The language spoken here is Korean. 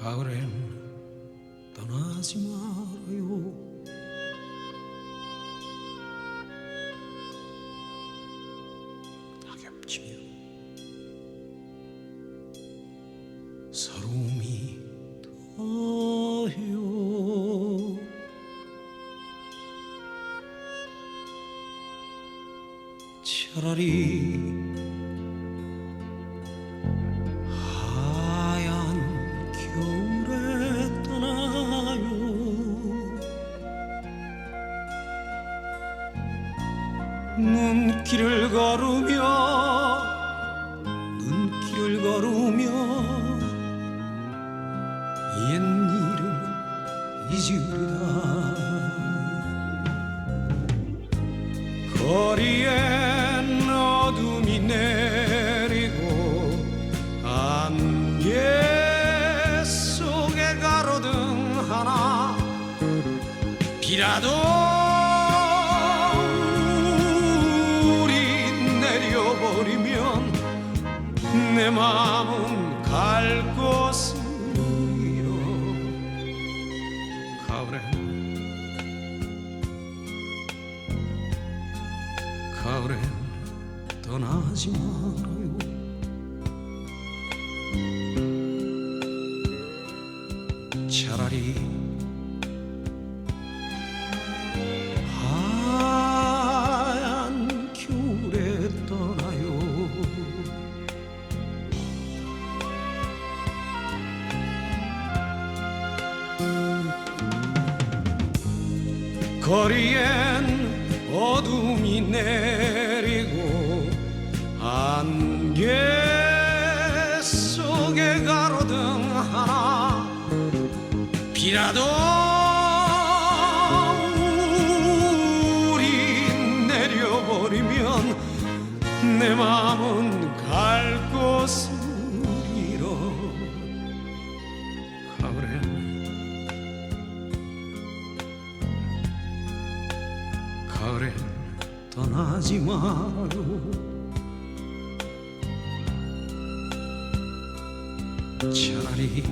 가을엔 떠나지 말아요. 낙엽치며 서러움이 더해요. 차라리 눈길을 걸으며 눈길을 걸으며 옛 일을 잊으리라. 거리엔 어둠이 내리고 안개 속에 가로등 하나 비라도 내 마음은 갈 곳을 잃어 가을엔 가을엔 떠나지 말아요. 차라리 거리엔 어둠이 내리고 안개 속에 가로등 하나 비라도 우리 내려버리면 내 마음은 갈 곳을 잃어. 가을엔 떠나지 마요. 차라리